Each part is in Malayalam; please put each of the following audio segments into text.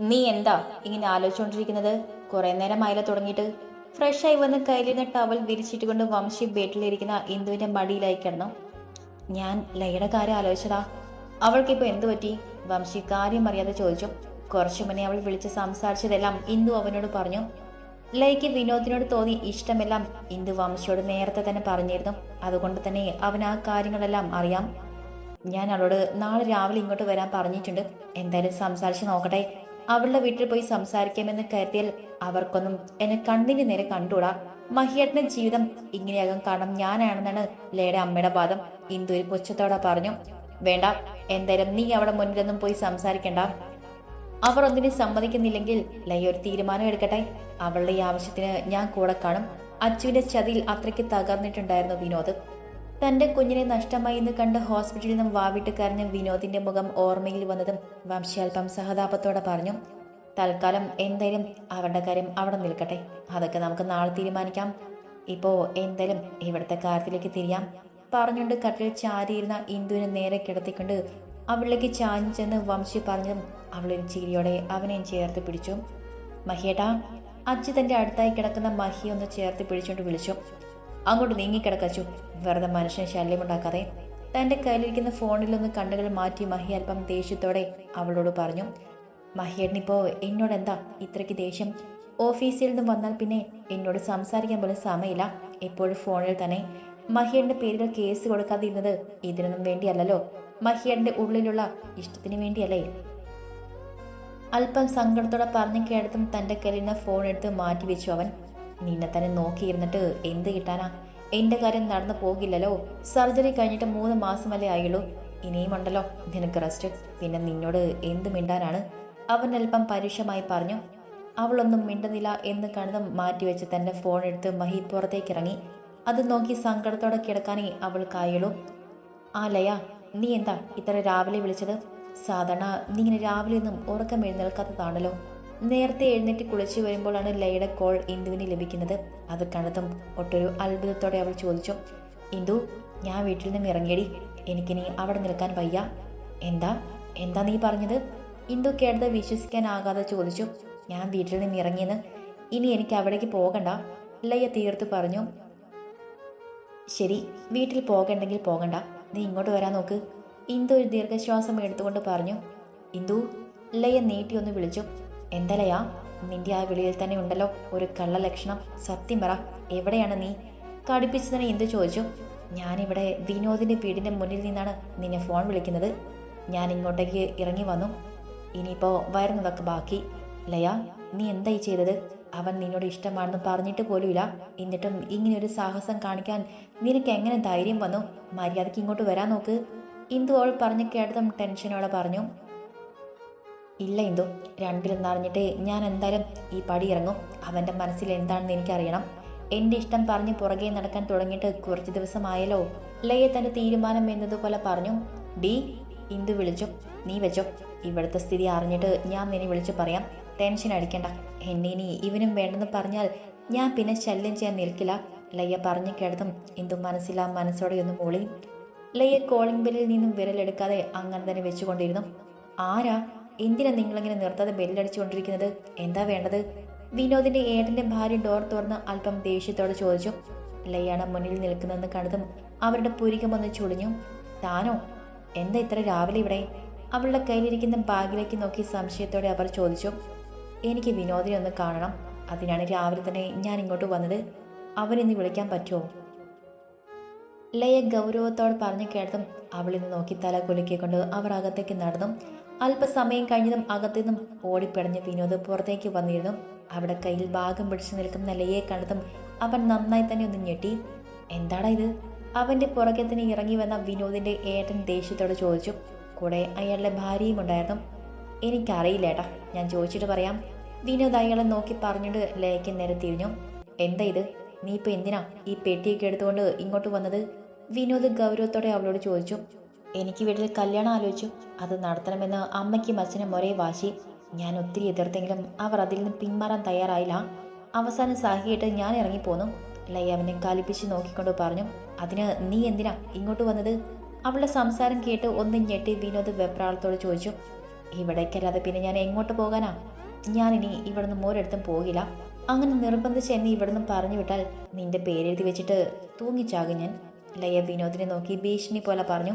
നീ എന്താ ഇങ്ങനെ ആലോചിച്ചുകൊണ്ടിരിക്കുന്നത് കുറെ നേരമായില്ല തുടങ്ങിയിട്ട്. ഫ്രഷായി വന്ന് കയ്യിലിരുന്ന ടവൽ വിരിച്ചിട്ട് കൊണ്ട് വംശി ബെഡിലിരിക്കുന്ന ഇന്ദുവിന്റെ മടിയിലായി കിടന്നു. ഞാൻ ലയുടെ കാര്യം ആലോചിച്ചതാ. അവൾക്കിപ്പോ എന്തു പറ്റി? വംശി കാര്യം അറിയാതെ ചോദിച്ചു. കുറച്ചു മുന്നേ അവൾ വിളിച്ച് സംസാരിച്ചതെല്ലാം ഇന്ദു അവനോട് പറഞ്ഞു. ലയ്ക്ക് വിനോദിനോട് തോന്നി ഇഷ്ടമെല്ലാം ഇന്ദു വംശിയോട് നേരത്തെ തന്നെ പറഞ്ഞിരുന്നു. അതുകൊണ്ട് തന്നെ അവൻ ആ കാര്യങ്ങളെല്ലാം അറിയാം. ഞാൻ അവളോട് നാളെ രാവിലെ ഇങ്ങോട്ട് വരാൻ പറഞ്ഞിട്ടുണ്ട്. എന്തായാലും സംസാരിച്ച് നോക്കട്ടെ. അവളുടെ വീട്ടിൽ പോയി സംസാരിക്കാമെന്ന് കരുതിയാൽ അവർക്കൊന്നും എന്നെ കണ്ണിന് നേരെ കണ്ടുകൂടാ. മഹിയേട്ടന്റെ ജീവിതം ഇങ്ങനെയാകും കാരണം ഞാനാണെന്നാണ് ലയുടെ അമ്മയുടെ വാദം. ഇന്ദു ഒരു പുച്ഛത്തോടെ പറഞ്ഞു വേണ്ട എന്തായാലും നീ അവിടെ മുന്നിലൊന്നും പോയി സംസാരിക്കണ്ട. അവർ ഒന്നിനും സമ്മതിക്കുന്നില്ലെങ്കിൽ ലയ ഒരു തീരുമാനം എടുക്കട്ടെ. അവളുടെ ഈ ആവശ്യത്തിന് ഞാൻ കൂടെ കാണും. അച്ചുവിന്റെ ചതിയിൽ അത്രയ്ക്ക് തകർന്നിട്ടുണ്ടായിരുന്നു വിനോദ്. തന്റെ കുഞ്ഞിനെ നഷ്ടമായി എന്ന് കണ്ട് ഹോസ്പിറ്റലിൽ നിന്നും വാവിട്ട് കരഞ്ഞ വിനോദിന്റെ മുഖം ഓർമ്മയിൽ വന്നതും വംശാൽപ്പം സഹതാപത്തോടെ പറഞ്ഞു തൽക്കാലം എന്തായാലും അവരുടെ കാര്യം അവിടെ നിൽക്കട്ടെ. അതൊക്കെ നമുക്ക് നാളെ തീരുമാനിക്കാം. ഇപ്പോ എന്തായാലും ഇവിടുത്തെ കാര്യത്തിലേക്ക് തിരിയാം. പറഞ്ഞുകൊണ്ട് കട്ടിൽ ചാരിയിരുന്ന ഇന്ദുവിനെ നേരെ കിടത്തിക്കൊണ്ട് അവളിലേക്ക് ചാഞ്ഞു ചെന്ന് വംശി പറഞ്ഞതും അവളൊരു ചിരിയോടെ അവനെയും ചേർത്ത് പിടിച്ചു. മഹിയേട്ടാ തന്റെ അടുത്തായി കിടക്കുന്ന മഹി ഒന്ന് ചേർത്ത് പിടിച്ചുകൊണ്ട് വിളിച്ചു. അങ്ങോട്ട് നീങ്ങിക്കിടക്കച്ചു വെറുതെ മനുഷ്യന് ശല്യമുണ്ടാക്കാതെ തന്റെ കയ്യിലിരിക്കുന്ന ഫോണിലൊന്ന് കണ്ണുകൾ മാറ്റി മഹി അല്പം ദേഷ്യത്തോടെ അവളോട് പറഞ്ഞു മഹിയേട്ടനിപ്പോ എന്നോട് എന്താ ഇത്രയ്ക്ക് ദേഷ്യം? ഓഫീസിൽ നിന്നും വന്നാൽ പിന്നെ എന്നോട് സംസാരിക്കാൻ പോലും സമയമില്ല. എപ്പോഴും ഫോണിൽ തന്നെ. മഹിയേട്ടന്റെ പേരിൽ കേസ് കൊടുക്കാതിരുന്നത് ഇതിനൊന്നും വേണ്ടിയല്ലല്ലോ. മഹിയേട്ടന്റെ ഉള്ളിലുള്ള ഇഷ്ടത്തിന് വേണ്ടിയല്ലേ? അല്പം സങ്കടത്തോടെ പറഞ്ഞു കേട്ടതും തന്റെ കയ്യിൽ ഫോൺ എടുത്ത് മാറ്റി വെച്ചു അവൻ. നിന്നെ തന്നെ നോക്കിയിരുന്നിട്ട് എന്ത് കിട്ടാനാ? എന്റെ കാര്യം നടന്നു പോകില്ലല്ലോ. സർജറി കഴിഞ്ഞിട്ട് മൂന്ന് മാസമല്ലേ ആയുള്ളൂ. ഇനിയും ഉണ്ടല്ലോ. നിനക്ക് റെസ്റ്റ്. പിന്നെ നിന്നോട് എന്ത് മിണ്ടാനാണ്? അവൻ അല്പം പരുഷമായി പറഞ്ഞു. അവളൊന്നും മിണ്ടുന്നില്ല എന്ന് കണ്ടതും മാറ്റിവെച്ച് തന്റെ ഫോൺ എടുത്ത് മഹി പുറത്തേക്ക് ഇറങ്ങി അത് നോക്കി സങ്കടത്തോടെ കിടക്കാനേ അവൾക്കായുള്ളൂ. ആ ലയ നീ എന്താ ഇത്ര രാവിലെ വിളിച്ചത്? സാധാരണ നീ ഇങ്ങനെ രാവിലെ ഒന്നും ഉറക്കം എഴുന്നേൽക്കാത്തതാണല്ലോ. നേരത്തെ എഴുന്നേറ്റ് കുളിച്ചു വരുമ്പോഴാണ് ലയുടെ കോൾ ഇന്ദുവിന് ലഭിക്കുന്നത്. അത് കണ്ടതും ഒട്ടൊരു അത്ഭുതത്തോടെ അവൾ ചോദിച്ചു ഇന്ദു ഞാൻ വീട്ടിൽ നിന്ന് ഇറങ്ങിയടി. എനിക്കിനി അവിടെ നിൽക്കാൻ വയ്യ. എന്താ? എന്താ നീ പറഞ്ഞത്? ഇന്ദു കേട്ടത് വിശ്വസിക്കാനാകാതെ ചോദിച്ചു ഞാൻ വീട്ടിൽ നിന്ന് ഇറങ്ങിയെന്ന്. ഇനി എനിക്ക് അവിടേക്ക് പോകണ്ട. ലയ്യ തീർത്തു പറഞ്ഞു ശരി വീട്ടിൽ പോകണ്ടെങ്കിൽ പോകണ്ട. നീ ഇങ്ങോട്ട് വരാൻ നോക്ക്. ഇന്ദു ഒരു ദീർഘശ്വാസം എടുത്തുകൊണ്ട് പറഞ്ഞു ഇന്ദു ലയ്യ നീട്ടി ഒന്ന് വിളിച്ചു എന്താ ലയ നിന്റെ ആ വിളിയിൽ തന്നെ ഉണ്ടല്ലോ ഒരു കള്ള ലക്ഷണം. സത്യം പറ എവിടെയാണ് നീ? കടുപ്പിച്ചതിനെ എന്ത് ചോദിച്ചു? ഞാനിവിടെ വിനോദിന്റെ വീടിന്റെ മുന്നിൽ നിന്നാണ് നിന്നെ ഫോൺ വിളിക്കുന്നത്. ഞാൻ ഇങ്ങോട്ടേക്ക് ഇറങ്ങി വന്നു. ഇനിയിപ്പോ വരുന്നതൊക്കെ ബാക്കി. ലയ നീ എന്തായി ചെയ്തത്? അവൻ നിന്നോട് ഇഷ്ടമാണെന്ന് പറഞ്ഞിട്ട് പോലുമില്ല. എന്നിട്ടും ഇങ്ങനെയൊരു സാഹസം കാണിക്കാൻ നിനക്ക് എങ്ങനെ ധൈര്യം വന്നു? മര്യാദയ്ക്ക് ഇങ്ങോട്ട് വരാൻ നോക്ക്. ഇന്ദു അവൾ പറഞ്ഞു കേട്ടതും ടെൻഷനോടെ പറഞ്ഞു. ഇല്ല ഇന്ദു രണ്ടിലും അറിഞ്ഞിട്ട് ഞാൻ എന്തായാലും ഈ പടി ഇറങ്ങും. അവന്റെ മനസ്സിൽ എന്താണെന്ന് എനിക്കറിയണം. എന്റെ ഇഷ്ടം പറഞ്ഞ് പുറകെ നടക്കാൻ തുടങ്ങിയിട്ട് കുറച്ച് ദിവസമായല്ലോ. ലയ തന്റെ തീരുമാനം എന്നതുപോലെ പറഞ്ഞു. ഡി ഇന്ദു വിളിച്ചു? നീ വെച്ചോ? ഇവിടുത്തെ സ്ഥിതി അറിഞ്ഞിട്ട് ഞാൻ നിന്നെ വിളിച്ചു പറയാം. ടെൻഷൻ അടിക്കണ്ട. എന്നെ ഇനി ഇവനും വേണ്ടെന്ന് പറഞ്ഞാൽ ഞാൻ പിന്നെ ശല്യം ചെയ്യാൻ നിൽക്കില്ല. ലയ്യ പറഞ്ഞു കേട്ടതും ഇന്ദു മനസ്സിലാ മനസ്സോടെ ഒന്ന് മൂളി. ലയ്യ കോളിംഗ് ബെല്ലിൽ നിന്നും വിരലെടുക്കാതെ അങ്ങനെ തന്നെ വെച്ചുകൊണ്ടിരുന്നു. ആരാ? എന്തിനാ നിങ്ങളിങ്ങനെ നിർത്താതെ ബെല്ലടിച്ചുകൊണ്ടിരിക്കുന്നത്? എന്താ വേണ്ടത്? വിനോദിന്റെ ഏട്ടന്റെ ഭാര്യ ഡോർ തുറന്ന് അല്പം ദേഷ്യത്തോടെ ചോദിച്ചു. ലയാണ് മുന്നിൽ നിൽക്കുന്നതെന്ന് കണ്ടതും അവരുടെ പുരികം ഒന്ന് ചുളിഞ്ഞു. താനോ? എന്താ ഇത്ര രാവിലെ ഇവിടെ? അവളുടെ കയ്യിലിരിക്കുന്ന ബാഗിലേക്ക് നോക്കി സംശയത്തോടെ അവർ ചോദിച്ചു. എനിക്ക് വിനോദിനെ ഒന്ന് കാണണം. അതിനാണ് രാവിലെ തന്നെ ഞാൻ ഇങ്ങോട്ട് വന്നത്. അവനിന്ന് വിളിക്കാൻ പറ്റുമോ? ലയ ഗൗരവത്തോട് പറഞ്ഞു കേട്ടതും അവളിന്ന് നോക്കി തല കുലുക്കിക്കൊണ്ട് അവർ അകത്തേക്ക് നടന്നു. അല്പസമയം കഴിഞ്ഞതും അകത്തു നിന്നും ഓടിപ്പിടഞ്ഞ് വിനോദ് പുറത്തേക്ക് വന്നിരുന്നു. അവിടെ കയ്യിൽ ഭാഗം പിടിച്ചു നിൽക്കുന്ന ലയെ കണ്ടതും അവൻ നന്നായി തന്നെ ഒന്ന് ഞെട്ടി. എന്താടാ ഇത്? അവന്റെ പുറകെ തന്നെ ഇറങ്ങി വന്ന വിനോദിന്റെ ഏട്ടൻ ദേഷ്യത്തോട് ചോദിച്ചു. കൂടെ അയാളുടെ ഭാര്യയും ഉണ്ടായിരുന്നു. എനിക്കറിയില്ല ഏട്ടാ ഞാൻ ചോദിച്ചിട്ട് പറയാം. വിനോദ് അയാളെ നോക്കി പറഞ്ഞിട്ട് ലയക്ക് നേരെ തിരിഞ്ഞു. എന്താ ഇത്? നീ ഇപ്പൊ എന്തിനാ ഈ പെട്ടിയൊക്കെ എടുത്തുകൊണ്ട് ഇങ്ങോട്ട് വന്നത്? വിനോദ് ഗൗരവത്തോടെ അവളോട് ചോദിച്ചു. എനിക്ക് വീട്ടിൽ കല്യാണം ആലോചിച്ചു. അത് നടത്തണമെന്ന് അമ്മയ്ക്കും അച്ഛനും ഒരേ വാശി. ഞാൻ ഒത്തിരി എതിർത്തെങ്കിലും അവർ അതിൽ നിന്ന് പിന്മാറാൻ തയ്യാറായില്ല. അവസാനം സാഹിയായിട്ട് ഞാൻ ഇറങ്ങിപ്പോന്നു. ലൈ അവനെ കലിപ്പിച്ച് നോക്കിക്കൊണ്ട് പറഞ്ഞു അതിന് നീ എന്തിനാ ഇങ്ങോട്ട് വന്നത്? അവളുടെ സംസാരം കേട്ട് ഒന്ന് ഞെട്ടി വിനോദ് വെപ്രാളത്തോട് ചോദിച്ചു ഇവിടേക്കല്ലാതെ പിന്നെ ഞാൻ എങ്ങോട്ട് പോകാനാ? ഞാനിനി ഇവിടുന്ന് മോരെടുത്തും പോകില്ല. അങ്ങനെ നിർബന്ധിച്ച് എന്നെ ഇവിടുന്ന് പറഞ്ഞു വിട്ടാൽ നിന്റെ പേരെഴുതി വെച്ചിട്ട് തൂങ്ങിച്ചാകും ഞാൻ. ലയ വിനോദിനെ നോക്കി ഭീഷണി പോലെ പറഞ്ഞു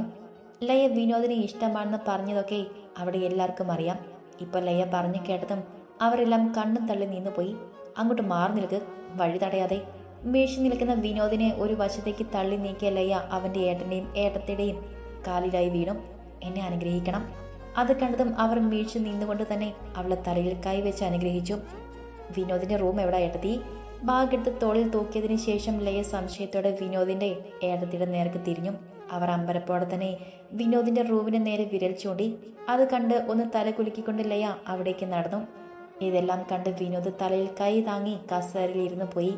ലയ വിനോദിനെ ഇഷ്ടമാണെന്ന് പറഞ്ഞതൊക്കെ അവിടെ എല്ലാവർക്കും അറിയാം. ഇപ്പൊ ലയ പറഞ്ഞു കേട്ടതും അവരെല്ലാം കണ്ണും തള്ളി നിന്നുപോയി. അങ്ങോട്ട് മാറി നിൽക്ക് വഴി തടയാതെ. വീഴ്ച നിൽക്കുന്ന വിനോദിനെ ഒരു വശത്തേക്ക് തള്ളി നീക്കിയ ലയ അവന്റെ ഏട്ടന്റെയും ഏട്ടത്തിയുടെയും കാലിലായി വീണു. എന്നെ അനുഗ്രഹിക്കണം. അത് കണ്ടതും അവർ വീഴ്ച നിന്നുകൊണ്ട് തന്നെ അവളെ തലയിൽ കൈവച്ച് അനുഗ്രഹിച്ചു. വിനോദിന്റെ റൂം എവിടെ ഏട്ടത്തി? ബാഗ് എടുത്ത് തോളിൽ തൂക്കിയതിനു ശേഷം ലയ സംശയത്തോടെ വിനോദിന്റെ ഏടത്തിയുടെ നേർക്ക് തിരിഞ്ഞു. അവർ അമ്പരപ്പോടെ തന്നെ വിനോദിന്റെ റൂമിന് നേരെ വിരൽ ചൂണ്ടി അത് കണ്ട് ഒന്ന് തല കുലുക്കിക്കൊണ്ട് ലയ അവിടേക്ക് നടന്നു. ഇതെല്ലാം കണ്ട് വിനോദ് തലയിൽ കൈ താങ്ങി കസേരയിൽ ഇരുന്ന് പോയി.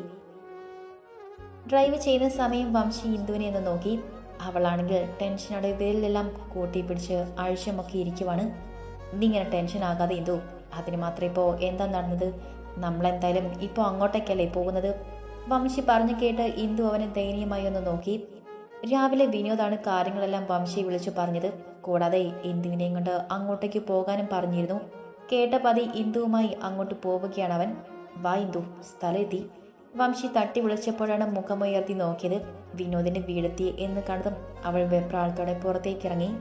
ഡ്രൈവ് ചെയ്യുന്ന സമയം വംശി ഇന്ദുവിനെ ഒന്ന് നോക്കി. അവളാണെങ്കിൽ ടെൻഷനോടെ വിരലെല്ലാം കൂട്ടി പിടിച്ച് ആഴ്ചമൊക്കെ ഇരിക്കുവാണ്. നീ ഇങ്ങനെ ടെൻഷൻ ആകാതെ ഇന്ദു അതിന് മാത്രം ഇപ്പോൾ എന്താ നടന്നത്? നമ്മളെന്തായാലും ഇപ്പോൾ അങ്ങോട്ടേക്കല്ലേ പോകുന്നത്? വംശി പറഞ്ഞു കേട്ട് ഇന്ദു അവനെ ദയനീയമായി ഒന്ന് നോക്കി. രാവിലെ വിനോദാണ് കാര്യങ്ങളെല്ലാം വംശി വിളിച്ചു പറഞ്ഞത്. കൂടാതെ ഇന്ദുവിനെയും കൊണ്ട് അങ്ങോട്ടേക്ക് പോകാനും പറഞ്ഞിരുന്നു. കേട്ട പതി ഇന്ദുവുമായി അങ്ങോട്ട് പോവുകയാണ് അവൻ. വാ ഇന്ദു സ്ഥലമെത്തി. വംശി തട്ടി വിളിച്ചപ്പോഴാണ് മുഖമുയർത്തി നോക്കിയത്. വിനോദിന്റെ വീടെത്തി എന്ന് കണ്ടതും അവൾ വെപ്രാളത്തോടെ പുറത്തേക്ക് ഇറങ്ങി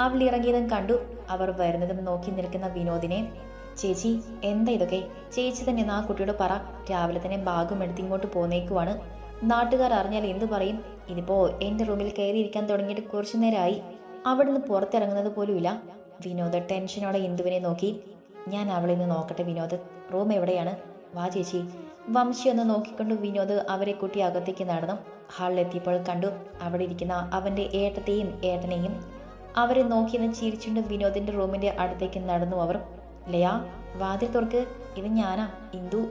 അവൾ ഇറങ്ങിയതും കണ്ടു. അവർ വരുന്നതും നോക്കി നിൽക്കുന്ന വിനോദിനെ ചേച്ചി എന്താ ഇതൊക്കെ? ചേച്ചി തന്നെ ആ കുട്ടിയോട് പറ. രാവിലെ തന്നെ ബാഗും എടുത്ത് ഇങ്ങോട്ട് പോന്നേക്കുവാണ്. നാട്ടുകാർ അറിഞ്ഞാൽ എന്തു പറയും? ഇതിപ്പോ എന്റെ റൂമിൽ കയറിയിരിക്കാൻ തുടങ്ങിയിട്ട് കുറച്ചു നേരമായി. അവിടുന്ന് പുറത്തിറങ്ങുന്നത് പോലുമില്ല. വിനോദ ടെൻഷനോടെ ഇന്ദുവിനെ നോക്കി. ഞാൻ അവളെ നിന്ന് നോക്കട്ടെ വിനോദ്. റൂം എവിടെയാണ്? വാ ചേച്ചി. വംശി ഒന്ന് നോക്കിക്കൊണ്ട് വിനോദ് അവരെ കുട്ടി അകത്തേക്ക് നടന്നു. ഹാളിലെത്തിയപ്പോൾ കണ്ടു അവിടെ ഇരിക്കുന്ന അവന്റെ ഏട്ടത്തെയും ഏട്ടനെയും. അവരെ നോക്കിയെന്ന് ചിരിച്ചുകൊണ്ട് വിനോദിന്റെ റൂമിന്റെ അടുത്തേക്ക് നടന്നു അവർ. ലയ വാതിൽ തുറക്ക് ഇത് ഞാനാ ഇന്ദു.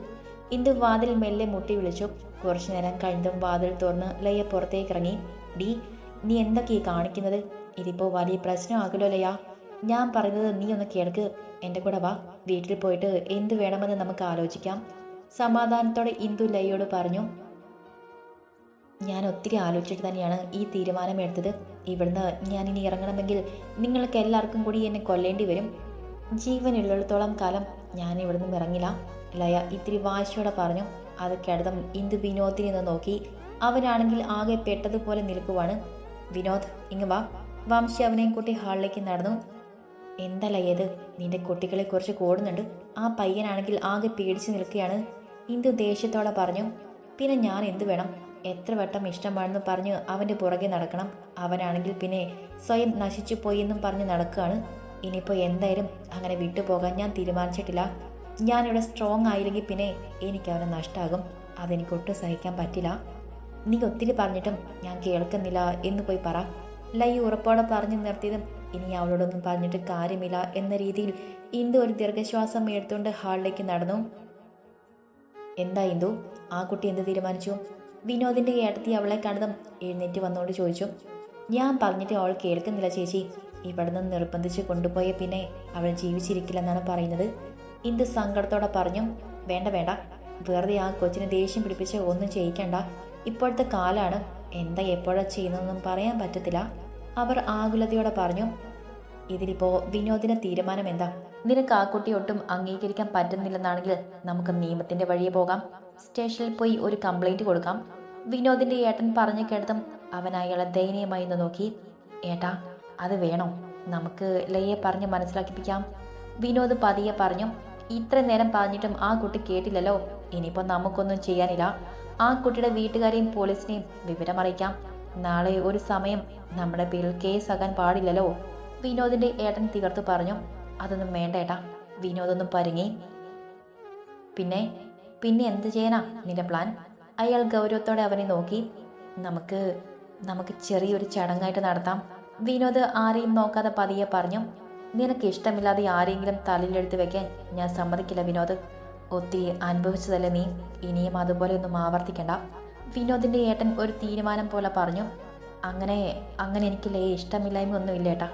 ഇന്ദു വാതിൽ മെല്ലെ മുട്ടി വിളിച്ചു. കുറച്ചു നേരം കഴിഞ്ഞതും വാതിൽ തുറന്ന് ലയ പുറത്തേക്ക് ഇറങ്ങി. ഡി നീ എന്തൊക്കെ ഈ കാണിക്കുന്നത്? ഇതിപ്പോ വലിയ പ്രശ്നമാകലോ ലയ? ഞാൻ പറയുന്നത് നീ ഒന്ന് കേൾക്ക്. എന്റെ കൂടെ വാ. വീട്ടിൽ പോയിട്ട് എന്ത് വേണമെന്ന് നമുക്ക് ആലോചിക്കാം. സമാധാനത്തോടെ ഇന്ദു ലയോട് പറഞ്ഞു. ഞാൻ ഒത്തിരി ആലോചിച്ചിട്ട് തന്നെയാണ് ഈ തീരുമാനമെടുത്തത് ഇവിടുന്ന് ഞാൻ ഇനി ഇറങ്ങണമെങ്കിൽ നിങ്ങൾക്ക് എല്ലാവർക്കും കൂടി എന്നെ കൊല്ലേണ്ടി വരും. ജീവനുള്ളിടത്തോളം കാലം ഞാൻ ഇവിടുന്ന് ഇറങ്ങില്ല ലയ ഇത്തിരി വാശിയോടെ പറഞ്ഞു അത് കേട്ടതും ഇന്ദു വിനോദിനെ നിന്ന് നോക്കി. അവനാണെങ്കിൽ ആകെ പെട്ടതുപോലെ നിൽക്കുവാണ്. വിനോദ് ഇങ്ങ് വാ. വംശി അവനെയും കൂട്ടി ഹാളിലേക്ക് നടന്നു. എന്തല്ല ഏത് നിന്റെ കുട്ടികളെ കുറിച്ച് കൂടുന്നുണ്ട്. ആ പയ്യനാണെങ്കിൽ ആകെ പേടിച്ച് നിൽക്കുകയാണ്. ഇന്ദു ദേഷ്യത്തോടെ പറഞ്ഞു പിന്നെ ഞാൻ എന്തു വേണം? എത്ര വട്ടം ഇഷ്ടമാണെന്ന് പറഞ്ഞ് അവന്റെ പുറകെ നടക്കണം. അവനാണെങ്കിൽ പിന്നെ സ്വയം നശിച്ചു പോയി എന്നും പറഞ്ഞ് നടക്കുകയാണ്. ഇനിയിപ്പോൾ എന്തായാലും അങ്ങനെ വിട്ടുപോകാൻ ഞാൻ തീരുമാനിച്ചിട്ടില്ല. ഞാനിവിടെ സ്ട്രോങ് ആയില്ലെങ്കിൽ പിന്നെ എനിക്ക് അവനെ നഷ്ടമാകും അതെനിക്ക് ഒട്ടും സഹിക്കാൻ പറ്റില്ല. നീ ഒത്തിരി പറഞ്ഞിട്ടും ഞാൻ കേൾക്കുന്നില്ല എന്ന് പോയി പറ. ലൈ ഉറപ്പോടെ പറഞ്ഞു നിർത്തിയതും ഇനി അവളോടൊന്നും പറഞ്ഞിട്ട് കാര്യമില്ല എന്ന രീതിയിൽ ഇന്ദു ഒരു ദീർഘശ്വാസം എടുത്തുകൊണ്ട് ഹാളിലേക്ക് നടന്നു. എന്താ ഇന്ദു? ആ കുട്ടി എന്ത് തീരുമാനിച്ചു? വിനോദിന്റെ ഏട്ടത്തി അവളെ കണ്ടതും എഴുന്നേറ്റ് വന്നുകൊണ്ട് ചോദിച്ചു. ഞാൻ പറഞ്ഞിട്ട് അവൾ കേൾക്കുന്നില്ല ചേച്ചി. ഇവിടെ നിന്ന് നിർബന്ധിച്ച് കൊണ്ടുപോയ പിന്നെ അവൾ ജീവിച്ചിരിക്കില്ലെന്നാണ് പറയുന്നത്. ഇന്ദു സങ്കടത്തോടെ പറഞ്ഞു വേണ്ട വേണ്ട. വെറുതെ ആ കൊച്ചിനെ ദേഷ്യം പിടിപ്പിച്ച് ഒന്നും ചെയ്യിക്കണ്ട. ഇപ്പോഴത്തെ കാലാണ്. എന്താ എപ്പോഴാ ചെയ്യുന്നതെന്നും പറയാൻ പറ്റത്തില്ല. അവർ ആകുലതയോടെ പറഞ്ഞു ഇതിലിപ്പോ വിനോദിന്റെ തീരുമാനം എന്താ? നിനക്ക് ആ കുട്ടി ഒട്ടും അംഗീകരിക്കാൻ പറ്റുന്നില്ലെന്നാണെങ്കിൽ നമുക്ക് നിയമത്തിന്റെ വഴിയെ പോകാം. സ്റ്റേഷനിൽ പോയി ഒരു കംപ്ലൈന്റ് കൊടുക്കാം. വിനോദിന്റെ ഏട്ടൻ പറഞ്ഞു കേട്ടതും അവൻ അയാളെ ദയനീയമായി ഒന്ന് നോക്കി. ഏട്ടാ അത് വേണോ? നമുക്ക് ലയെ പറഞ്ഞ് മനസ്സിലാക്കിപ്പിക്കാം. വിനോദ് പതിയെ പറഞ്ഞു ഇത്ര നേരം പറഞ്ഞിട്ടും ആ കുട്ടി കേട്ടില്ലല്ലോ. ഇനിയിപ്പോൾ നമുക്കൊന്നും ചെയ്യാനില്ല. ആ കുട്ടിയുടെ വീട്ടുകാരെയും പോലീസിനെയും വിവരമറിയിക്കാം നാളെ ഒരു സമയം നമ്മുടെ പേരിൽ കേസാകാൻ പാടില്ലല്ലോ. വിനോദിന്റെ ഏട്ടൻ തീർത്തു പറഞ്ഞു അതൊന്നും വേണ്ട ഏട്ടാ. വിനോദൊന്നും പരുങ്ങി. പിന്നെ? പിന്നെ എന്ത് ചെയ്യാനാ നിന്റെ പ്ലാൻ? അയാൾ ഗൗരവത്തോടെ അവനെ നോക്കി. നമുക്ക് നമുക്ക് ചെറിയൊരു ചടങ്ങായിട്ട് നടത്താം. വിനോദ് ആരെയും നോക്കാതെ പതിയെ പറഞ്ഞു നിനക്ക് ഇഷ്ടമില്ലാതെ ആരെങ്കിലും തലയിലെടുത്ത് വെക്കാൻ ഞാൻ സമ്മതിക്കില്ല വിനോദ്. ഒത്തിരി അനുഭവിച്ചതല്ലേ നീ? ഇനിയും അതുപോലെ ഒന്നും ആവർത്തിക്കണ്ട. വിനോദിന്റെ ഏട്ടൻ ഒരു തീരുമാനം പോലെ പറഞ്ഞു അങ്ങനെ അങ്ങനെ എനിക്കില്ലേ ഇഷ്ടമില്ലായ്മ ഒന്നും ഇല്ല ഏട്ടാ.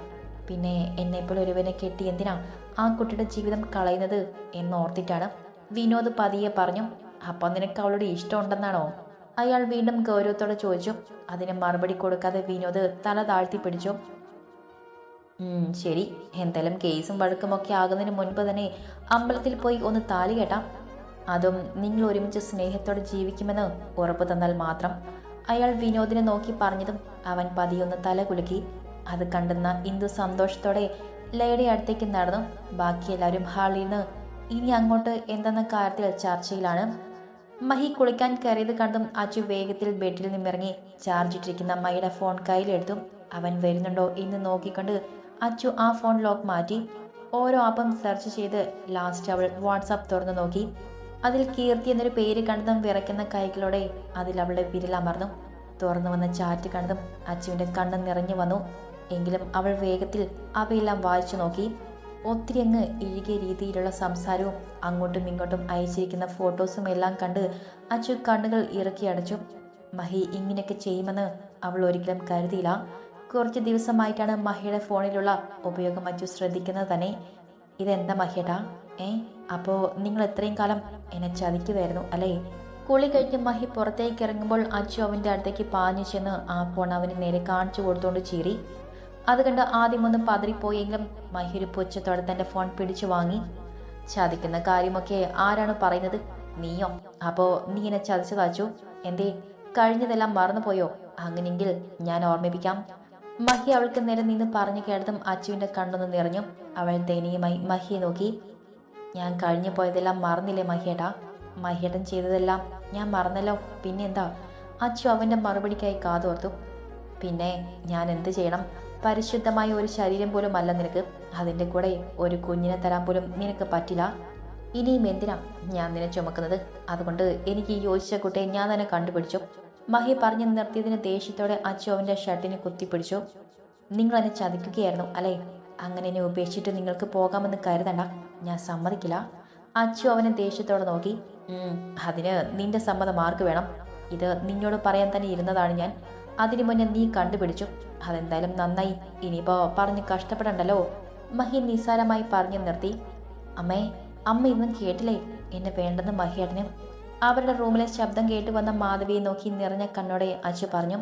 പിന്നെ എന്നെപ്പോലെ ഒരുവനെ കെട്ടി എന്തിനാ ആ കുട്ടിയുടെ ജീവിതം കളയുന്നത് എന്നോർത്തിട്ടാണ് വിനോദ് പതിയെ പറഞ്ഞു അപ്പം നിനക്ക് അവളോട് ഇഷ്ടമുണ്ടെന്നാണോ അയാൾ വീണ്ടും ഗൗരവത്തോടെ ചോദിച്ചു അതിന് മറുപടി കൊടുക്കാതെ വിനോദ് തല താഴ്ത്തി പിടിച്ചു. ശരി. എന്തായാലും കേസും വഴക്കുമൊക്കെ ആകുന്നതിന് മുൻപ് തന്നെ അമ്പലത്തിൽ പോയി ഒന്ന് താലി കേട്ടാം. അതും നിങ്ങൾ ഒരുമിച്ച് സ്നേഹത്തോടെ ജീവിക്കുമെന്ന് ഉറപ്പ് തന്നാൽ മാത്രം. അയാൾ വിനോദിനെ നോക്കി പറഞ്ഞതും അവൻ പതിയൊന്ന് തല കുലുക്കി. അത് കണ്ടെന്ന ഇന്ദു സന്തോഷത്തോടെ ലയുടെ അടുത്തേക്ക് നടന്നു. ബാക്കി എല്ലാവരും ഹാളിൽ നിന്ന് ഇനി അങ്ങോട്ട് എന്തെന്ന കാര്യത്തിൽ ചർച്ചയിലാണ്. മഹി കുളിക്കാൻ കയറിയത് കണ്ടും അച്ചു വേഗത്തിൽ ബെഡിൽ നിന്നിറങ്ങി. ചാർജ് ഇട്ടിരിക്കുന്ന അമ്മയുടെ ഫോൺ കയ്യിലെടുത്തു അവൻ വരുന്നുണ്ടോ എന്ന് നോക്കിക്കൊണ്ട് അച്ചു ആ ഫോൺ ലോക്ക് മാറ്റി. ഓരോ ആപ്പും സെർച്ച് ചെയ്ത് ലാസ്റ്റ് അവൾ വാട്സാപ്പ് തുറന്നു നോക്കി. അതിൽ കീർത്തി എന്നൊരു പേര് കണ്ടതും വിറയ്ക്കുന്ന കൈകളോടെ അതിൽ അവളുടെ വിരലമർന്നു തുറന്നു വന്ന ചാറ്റ് കണ്ടതും അച്ചുവിന്റെ കണ്ണ് നിറഞ്ഞു വന്നു. എങ്കിലും അവൾ വേഗത്തിൽ അവയെല്ലാം വായിച്ചു നോക്കി. ഒത്തിരി അങ്ങ് ഇഴുകിയ രീതിയിലുള്ള സംസാരവും അങ്ങോട്ടും ഇങ്ങോട്ടും അയച്ചിരിക്കുന്ന ഫോട്ടോസും എല്ലാം കണ്ട് അച്ചു കണ്ണുകൾ ഇറക്കി അടച്ചു. മഹി ഇങ്ങനെയൊക്കെ ചെയ്യുമെന്ന് അവൾ ഒരിക്കലും കരുതിയില്ല. കുറച്ച് ദിവസമായിട്ടാണ് മഹിയുടെ ഫോണിലുള്ള ഉപയോഗം അച്ചു ശ്രദ്ധിക്കുന്നത് തന്നെ. ഇതെന്താ മഹിയേട്ടാ? ഏ അപ്പോൾ നിങ്ങൾ എത്രയും കാലം എന്നെ ചതിക്കുമായിരുന്നു അല്ലേ? കുളി കഴിഞ്ഞ് മഹി പുറത്തേക്ക് ഇറങ്ങുമ്പോൾ അച്ചു അവന്റെ അടുത്തേക്ക് പാഞ്ഞു ചെന്ന് ആ ഫോൺ അവന് നേരെ കാണിച്ചു കൊടുത്തുകൊണ്ട് ചീറി. അത് കണ്ട് ആദ്യമൊന്നും പതറിപ്പോയെങ്കിലും മഹിരു പുച്ഛത്തോടെ തന്റെ ഫോൺ പിടിച്ചു വാങ്ങി. ചതിക്കുന്ന കാര്യമൊക്കെ ആരാണ് പറയുന്നത്? നീയോ? അപ്പോ നീ എന്നെ ചതിച്ചു താച്ചു എന്തേ? കഴിഞ്ഞതെല്ലാം മറന്നുപോയോ? അങ്ങനെയെങ്കിൽ ഞാൻ ഓർമ്മിപ്പിക്കാം. മഹി അവൾക്ക് നേരെ നിന്ന് പറഞ്ഞു കേട്ടതും അച്ചുവിന്റെ കണ്ണൊന്ന് നിറഞ്ഞു. അവൾ ദയനീയമായി മഹിയെ നോക്കി. ഞാൻ കഴിഞ്ഞു പോയതെല്ലാം മറന്നില്ലേ മഹിയേട്ടാ? മഹിയേട്ടൻ ചെയ്തതെല്ലാം ഞാൻ മറന്നല്ലോ. പിന്നെന്താ? അച്ചു അവന്റെ മറുപടിക്കായി കാതോർത്തു. പിന്നെ ഞാൻ എന്ത് ചെയ്യണം? പരിശുദ്ധമായ ഒരു ശരീരം പോലും അല്ല നിനക്ക്. അതിന്റെ കൂടെ ഒരു കുഞ്ഞിനെ തരാൻ പോലും നിനക്ക് പറ്റില്ല. ഇനിയും എന്തിനാ ഞാൻ നിന്നെ ചുമക്കുന്നത്? അതുകൊണ്ട് എനിക്ക് യോജിച്ച കുട്ടിയെ ഞാൻ തന്നെ കണ്ടുപിടിച്ചു. മഹി പറഞ്ഞു നിർത്തിയതിന് ദേഷ്യത്തോടെ അച്ചു അവന്റെ ഷർട്ടിന് കുത്തിപ്പിടിച്ചു. നിങ്ങൾ എന്നെ ചതിക്കുകയായിരുന്നു അല്ലേ? അങ്ങനെ എന്നെ ഉപേക്ഷിച്ചിട്ട് നിങ്ങൾക്ക് പോകാമെന്ന് കരുതണ്ട. ഞാൻ സമ്മതിക്കില്ല. അച്ചു അവനെ ദേഷ്യത്തോടെ നോക്കി. "ഉം, അതിന് നിന്റെ സമ്മതം ആർക്ക് വേണം? ഇത് നിന്നോട് പറയാൻ തന്നെ ഇരുന്നതാണ് ഞാൻ. അതിനു മുന്നേ നീ കണ്ടുപിടിച്ചു. അതെന്തായാലും നന്നായി. ഇനിയിപ്പോ പറഞ്ഞ് കഷ്ടപ്പെടണ്ടല്ലോ. മഹി നിസ്സാരമായി പറഞ്ഞു നിർത്തി. അമ്മേ അമ്മ ഇന്നും കേട്ടില്ലേ? എന്നെ വേണ്ടെന്ന് മഹിയേട്ടന് അവരുടെ റൂമിലെ ശബ്ദം കേട്ട് വന്ന മാധവിയെ നോക്കി നിറഞ്ഞ കണ്ണോടെ അച്ചു പറഞ്ഞു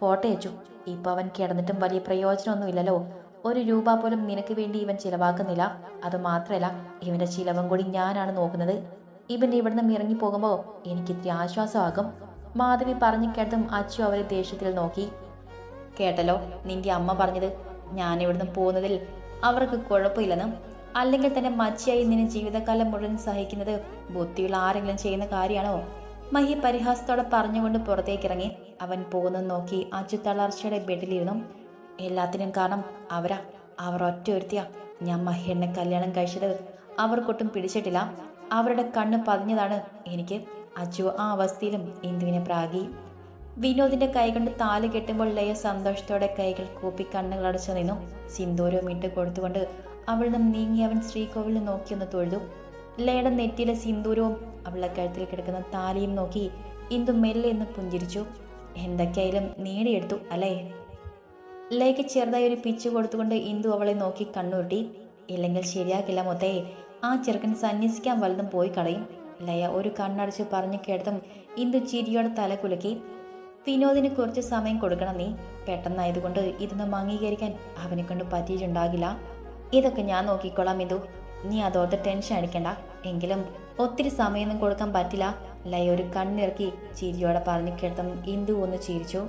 പോട്ടെ അച്ചു ഇപ്പൊ അവൻ കിടന്നിട്ടും വലിയ പ്രയോജനമൊന്നുമില്ലല്ലോ. ഒരു രൂപ പോലും നിനക്ക് വേണ്ടി ഇവൻ ചിലവാക്കുന്നില്ല. അത് മാത്രമല്ല ഇവന്റെ ചിലവും കൂടി ഞാനാണ് നോക്കുന്നത്. ഇവൻ ഇവിടുന്ന് ഇറങ്ങി പോകുമ്പോൾ എനിക്കിത്തിരി ആശ്വാസമാകും. മാധവി പറഞ്ഞു കേട്ടതും അച്ചു അവരെ ദേഷ്യത്തിൽ നോക്കി. കേട്ടല്ലോ നിന്റെ അമ്മ പറഞ്ഞത്. ഞാൻ ഇവിടുന്ന് പോകുന്നതിൽ അവർക്ക് കുഴപ്പമില്ലെന്നും. അല്ലെങ്കിൽ തന്നെ മച്ചിയായി നിന്നെ ജീവിതകാലം മുഴുവൻ സഹിക്കുന്നത് ബുദ്ധിയുള്ള ആരെങ്കിലും ചെയ്യുന്ന കാര്യമാണോ? മഹി പരിഹാസത്തോടെ പറഞ്ഞുകൊണ്ട് പുറത്തേക്കിറങ്ങി. അവൻ പോകുന്നത് നോക്കി അച്ചു തളർച്ചയുടെ ബെഡിലിരുന്നു. എല്ലാത്തിനും കാരണം അവരാ. അവർ ഒറ്റ ഒരുത്തിയാ. ഞാൻ മഹിയെന്നെ കല്യാണം കഴിച്ചത്. അവർക്കൊട്ടും പിടിച്ചിട്ടില്ല. അവരുടെ കണ്ണ് പതിഞ്ഞതാണ് എനിക്ക്. അച്ചു ആ അവസ്ഥയിലും ഇന്ദുവിനെ പ്രാഗി. വിനോദിന്റെ കൈകൊണ്ട് താൽ കെട്ടുമ്പോൾ ലയ സന്തോഷത്തോടെ കൈകൾ കൂപ്പി കണ്ണുകൾ അടച്ചു നിന്നു. സിന്ദൂരവും ഇട്ട് കൊടുത്തുകൊണ്ട് അവളിൽ നിന്നും നീങ്ങി അവൻ ശ്രീകോവിലിൽ നോക്കിയൊന്ന് തൊഴുതു. ലയുടെ നെറ്റിയിലെ സിന്ദൂരവും അവളുടെ കഴുത്തിൽ കിടക്കുന്ന താലിയും നോക്കി ഇന്ദു മെല്ലെ എന്ന് പുഞ്ചിരിച്ചു. എന്തൊക്കെയായാലും നേടിയെടുത്തു അല്ലേ? ലയക്ക് ചെറുതായി ഒരു പിച്ച് കൊടുത്തുകൊണ്ട് ഇന്ദു അവളെ നോക്കി കണ്ണുരുട്ടി. ഇല്ലെങ്കിൽ ശരിയാക്കില്ല മൊത്തേ. ആ ചെറുക്കൻ സന്യസിക്കാൻ വലുതും പോയി കളയും. ലയ ഒരു കണ്ണടച്ച് പറഞ്ഞു കേട്ടതും ഇന്ദു ചിരിയോടെ തല കുലുക്കി. വിനോദിന് കുറച്ച് സമയം കൊടുക്കണം നീ. പെട്ടെന്നായതുകൊണ്ട് ഇതൊന്നും അംഗീകരിക്കാൻ അവനെ കൊണ്ട് പറ്റിയിട്ടുണ്ടാകില്ല. ഇതൊക്കെ ഞാൻ നോക്കിക്കോളാം ഇന്ദു. നീ അതോർത്ത് ടെൻഷൻ അടിക്കണ്ട. എങ്കിലും ഒത്തിരി സമയമൊന്നും കൊടുക്കാൻ പറ്റില്ല. ലയ ഒരു കണ്ണിറക്കി ചിരിയോടെ പറഞ്ഞു കേട്ടതും ഇന്ദു ഒന്ന് ചിരിച്ചു.